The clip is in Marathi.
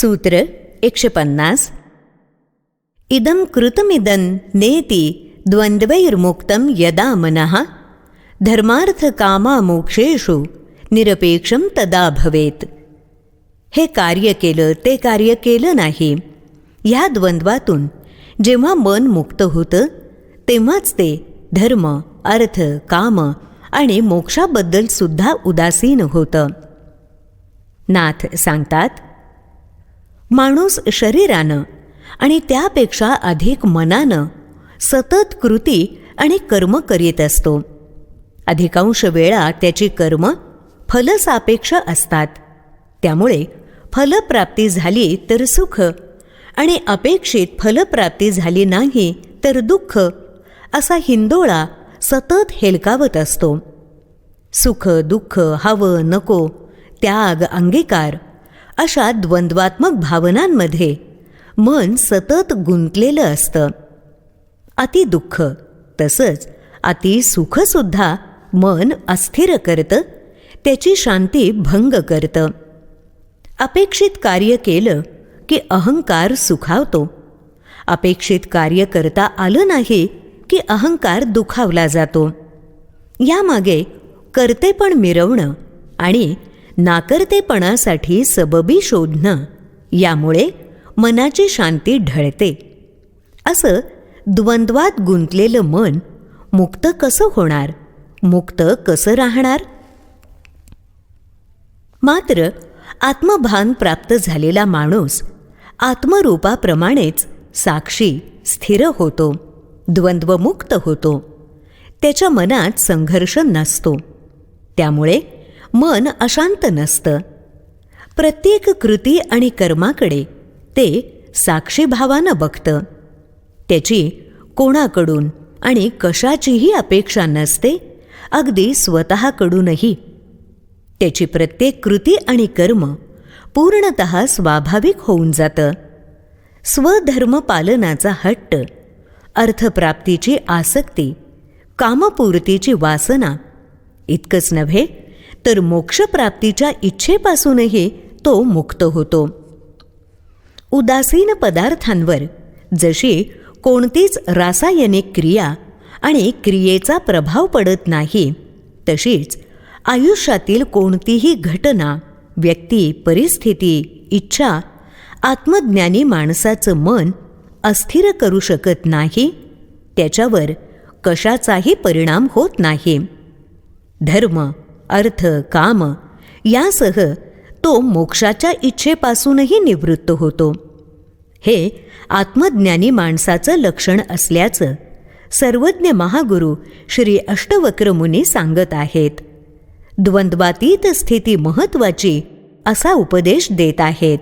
सूत्र एकशे पन्नास इदं कृतमिदन नेति द्वन्द्वैर्मुक्तं यदा मनः धर्मार्थकामामोक्षेषु निरपेक्षं तदा भवेत हे कार्य केलं ते कार्य केलं नाही ह्या द्वंद्वातून जेव्हा मन मुक्त होतं तेव्हाच ते धर्म अर्थ काम आणि मोक्षाबद्दल सुद्धा उदासीन होतं नाथ सांगतात माणूस शरीरानं आणि त्यापेक्षा अधिक मनानं सतत कृती आणि कर्म करीत असतो. अधिकांश वेळा त्याची कर्म फलसापेक्ष असतात. त्यामुळे फलप्राप्ती झाली तर सुख आणि अपेक्षित फलप्राप्ती झाली नाही तर दुःख असा हिंदोळा सतत हेलकावत असतो. सुख दुःख हवं नको त्याग अंगीकार अशा द्वंद्वात्मक भावनांमध्ये मन सतत गुंतलेलं असतं. अति दुःख तसंच अति सुखसुद्धा मन अस्थिर करतं त्याची शांती भंग करतं. अपेक्षित कार्य केलं की अहंकार सुखावतो. अपेक्षित कार्य करता आलं नाही की अहंकार दुखावला जातो. यामागे करतेपण मिरवणं आणि नाकर्तेपणासाठी सबबी शोधणं यामुळे मनाची शांती ढळते. असं द्वंद्वात गुंतलेलं मन मुक्त कसं होणार? मुक्त कसं राहणार? मात्र आत्मभान प्राप्त झालेला माणूस आत्मरूपाप्रमाणेच साक्षी स्थिर होतो द्वंद्वमुक्त होतो. त्याच्या मनात संघर्ष नसतो. त्यामुळे मन अशांत नसतं. प्रत्येक कृती आणि कर्माकडे ते साक्षीभावानं बघतं. त्याची कोणाकडून आणि कशाचीही अपेक्षा नसते अगदी स्वतःकडूनही. त्याची प्रत्येक कृती आणि कर्म पूर्णत स्वाभाविक होऊन जातं. स्वधर्मपालनाचा हट्ट अर्थप्राप्तीची आसक्ती कामपूर्तीची वासना इतकंच नव्हे तर मोक्षप्राप्तीच्या इच्छेपासूनही तो मुक्त होतो. उदासीन पदार्थांवर जशी कोणतीच रासायनिक क्रिया आणि क्रियेचा प्रभाव पडत नाही तशीच आयुष्यातील कोणतीही घटना व्यक्ती परिस्थिती इच्छा आत्मज्ञानी माणसाचं मन अस्थिर करू शकत नाही त्याच्यावर कशाचाही परिणाम होत नाही. धर्म अर्थ काम यासह तो मोक्षाच्या इच्छेपासूनही निवृत्त होतो. हे आत्मज्ञानी माणसाचं लक्षण असल्याचं सर्वज्ञ महागुरु श्री अष्टवक्र मुनी सांगत आहेत. द्वंद्वातीत स्थिती महत्वाची असा उपदेश देत आहेत.